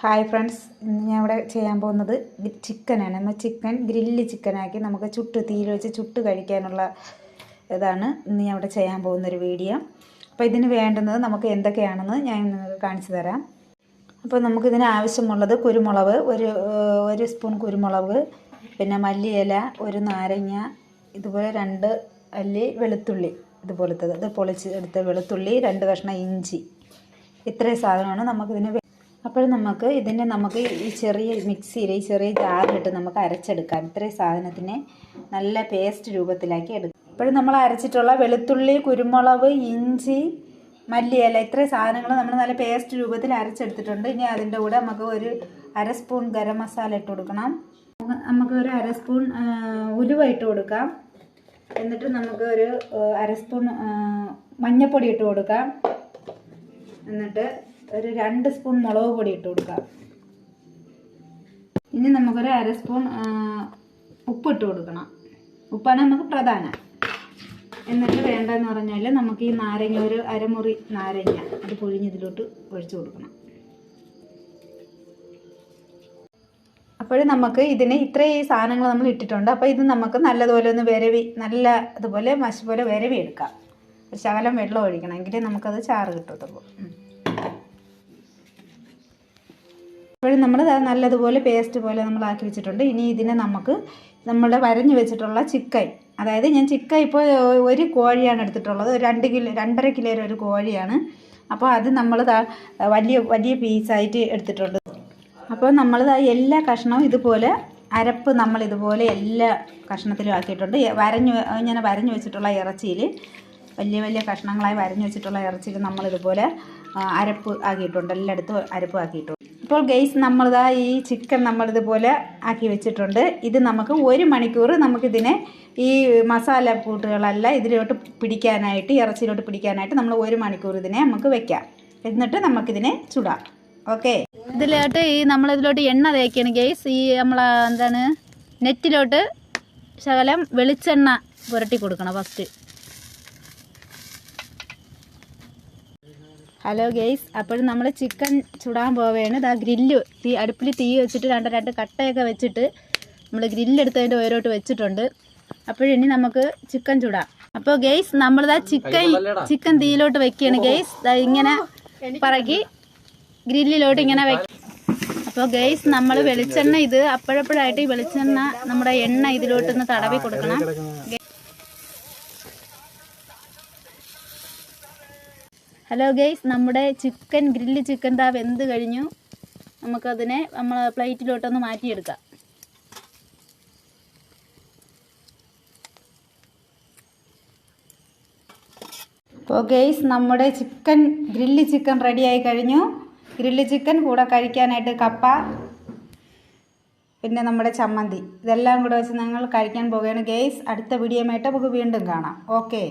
Hi friends ഇന്ന് ഞാൻ ഇവിടെ ചെയ്യാൻ പോകുന്നത് ചിക്കനാണ്. നമ്മൾ ചിക്കൻ ഗ്രില്ല് ചിക്കനാക്കി നമുക്ക് ചുട്ട് തീയിൽ വെച്ച് ചുട്ട് കഴിക്കാനുള്ള ഇതാണ് ഇന്ന് ഞാൻ ഇവിടെ ചെയ്യാൻ പോകുന്നൊരു വീഡിയോ. അപ്പോൾ ഇതിന് വേണ്ടുന്നത് നമുക്ക് എന്തൊക്കെയാണെന്ന് ഞാൻ നിങ്ങൾക്ക് കാണിച്ചു തരാം. അപ്പോൾ നമുക്കിതിന് ആവശ്യമുള്ളത് കുരുമുളക് ഒരു ഒരു സ്പൂൺ കുരുമുളക് പിന്നെ മല്ലിയില ഒരു നാരങ്ങ ഇതുപോലെ രണ്ട് അല്ലി വെളുത്തുള്ളി ഇതുപോലത്തത്. ഇത് പൊളിച്ച് എടുത്ത വെളുത്തുള്ളി രണ്ട് കഷ്ണം ഇഞ്ചി. ഇത്രയും സാധനമാണ് നമുക്കിതിന് അപ്പോൾ നമുക്ക് ഇതിനെ നമുക്ക് ഈ ചെറിയ മിക്സിയിൽ ഈ ചെറിയ ജാറിലിട്ട് നമുക്ക് അരച്ചെടുക്കാം. ഇത്രയും സാധനത്തിനെ നല്ല പേസ്റ്റ് രൂപത്തിലാക്കി എടുക്കാം. ഇപ്പോഴും നമ്മൾ അരച്ചിട്ടുള്ള വെളുത്തുള്ളി കുരുമുളക് ഇഞ്ചി മല്ലിയില ഇത്രയും സാധനങ്ങൾ നമ്മൾ നല്ല പേസ്റ്റ് രൂപത്തിൽ അരച്ചെടുത്തിട്ടുണ്ട്. ഇനി അതിന്റെ കൂടെ നമുക്ക് ഒരു അര സ്പൂൺ ഗരം മസാല ഇട്ട് കൊടുക്കണം. നമുക്ക് ഒരു അര സ്പൂൺ ഉലുവ ഇട്ട് കൊടുക്കാം. എന്നിട്ട് നമുക്ക് ഒരു അര സ്പൂൺ മഞ്ഞൾപ്പൊടി ഇട്ട് കൊടുക്കാം. എന്നിട്ട് ഒരു രണ്ട് സ്പൂൺ മുളക് പൊടി ഇട്ട് കൊടുക്കാം. ഇനി നമുക്കൊരു അര സ്പൂൺ ഉപ്പ് ഇട്ട് കൊടുക്കണം. ഉപ്പാണ് നമുക്ക് പ്രധാനം. എന്നിട്ട് വേണ്ടതെന്ന് പറഞ്ഞാൽ നമുക്ക് ഈ നാരങ്ങ ഒരു അരമുറി നാരങ്ങ അത് പൊഴിഞ്ഞതിലോട്ട് ഒഴിച്ചു കൊടുക്കണം. അപ്പോൾ നമുക്ക് ഇതിന് ഇത്രയും സാധനങ്ങൾ നമ്മൾ ഇട്ടിട്ടുണ്ട്. അപ്പോൾ ഇത് നമുക്ക് നല്ലതുപോലെ ഒന്ന് വിരവി നല്ല അതുപോലെ മഷി പോലെ വിരവി എടുക്കാം ശകലം വെള്ളം ഒഴിക്കണം. എങ്കിലേ നമുക്കത് ചാറ് കിട്ടത്തുള്ളൂ. ഉം. അപ്പോഴും നമ്മൾ നല്ലതുപോലെ പേസ്റ്റ് പോലെ നമ്മൾ ആക്കി വെച്ചിട്ടുണ്ട്. ഇനി ഇതിനെ നമുക്ക് നമ്മൾ വരഞ്ഞു വെച്ചിട്ടുള്ള ചിക്കൻ. അതായത് ഞാൻ ചിക്കൻ ഇപ്പോൾ ഒരു കോഴിയാണ് എടുത്തിട്ടുള്ളത്. രണ്ട് കിലോ രണ്ടര കിലോയുടെ ഒരു കോഴിയാണ്. അപ്പോൾ അത് നമ്മൾ വലിയ വലിയ പീസായിട്ട് എടുത്തിട്ടുണ്ട്. അപ്പോൾ നമ്മൾ എല്ലാ കഷ്ണവും ഇതുപോലെ അരപ്പ് നമ്മൾ ഇതുപോലെ എല്ലാ കഷ്ണത്തിലും ആക്കിയിട്ടുണ്ട്. വരഞ്ഞു ഇങ്ങനെ വരഞ്ഞു വെച്ചിട്ടുള്ള ഇറച്ചിയിൽ വലിയ വലിയ കഷ്ണങ്ങളായി വരഞ്ഞു വെച്ചിട്ടുള്ള ഇറച്ചിയിൽ നമ്മളിതുപോലെ അരപ്പ് ആക്കിയിട്ടുണ്ട്. എല്ലായിടത്തും അരപ്പ് ആക്കിയിട്ടുണ്ട്. ഇപ്പോൾ ഗെയ്സ് നമ്മളിതാ ഈ ചിക്കൻ നമ്മളിതുപോലെ ആക്കി വെച്ചിട്ടുണ്ട്. ഇത് നമുക്ക് ഒരു മണിക്കൂർ നമുക്കിതിനെ ഈ മസാല കൂട്ടുകളല്ല ഇതിലോട്ട് പിടിക്കാനായിട്ട് ഇറച്ചിയിലോട്ട് പിടിക്കാനായിട്ട് നമ്മൾ ഒരു മണിക്കൂർ ഇതിനെ നമുക്ക് വെക്കാം. എന്നിട്ട് നമുക്കിതിനെ ചുടാം. ഓക്കെ ഇതിലോട്ട് ഈ നമ്മളിതിലോട്ട് എണ്ണ തേക്കാണ് ഗെയ്സ് ഈ നമ്മൾ എന്താണ് നെറ്റിലോട്ട് ശകലം വെളിച്ചെണ്ണ പുരട്ടി കൊടുക്കണം ഫസ്റ്റ് ഹലോ ഗെയ്സ് അപ്പോഴും നമ്മൾ ചിക്കൻ ചുടാൻ പോവുകയാണ് ഇതാ ഗ്രില്ല് തീ അടുപ്പിൽ തീ വെച്ചിട്ട് രണ്ട് രണ്ട് കട്ടയൊക്കെ വെച്ചിട്ട് നമ്മൾ ഗ്രില്ലെടുത്തതിന്റെ ഓരോട്ട് വെച്ചിട്ടുണ്ട്. അപ്പോഴിനി നമുക്ക് ചിക്കൻ ചുടാം. അപ്പോൾ ഗെയ്സ് നമ്മളിതാ ചിക്കൻ ചിക്കൻ തീയിലോട്ട് വെക്കുകയാണ് ഗെയ്സ് ദാ ഇങ്ങനെ പറക്കി ഗ്രില്ലിലോട്ട് ഇങ്ങനെ വെക്കും അപ്പോൾ ഗെയ്സ് നമ്മൾ വെളിച്ചെണ്ണ ഇത് അപ്പോഴപ്പോഴായിട്ട് ഈ വെളിച്ചെണ്ണ നമ്മുടെ എണ്ണ ഇതിലോട്ടൊന്ന് തടവി കൊടുക്കണം. ഹലോ ഗെയ്സ് നമ്മുടെ ചിക്കൻ ഗ്രില്ല് ചിക്കൻ താ വെന്ത് കഴിഞ്ഞു. നമുക്കതിനെ നമ്മൾ പ്ലേറ്റിലോട്ടൊന്ന് മാറ്റിയെടുക്കാം. അപ്പോൾ ഗെയ്സ് നമ്മുടെ ചിക്കൻ ഗ്രില്ല് ചിക്കൻ റെഡിയായി കഴിഞ്ഞു. ഗ്രില്ല് ചിക്കൻ കൂടെ കഴിക്കാനായിട്ട് കപ്പ പിന്നെ നമ്മുടെ ചമ്മന്തി. ഇതെല്ലാം കൂടെ വെച്ച് ഞങ്ങൾ കഴിക്കാൻ പോവുകയാണ് ഗെയ്സ് അടുത്ത വീഡിയോയുമായിട്ട് നമുക്ക് വീണ്ടും കാണാം. ഓക്കെ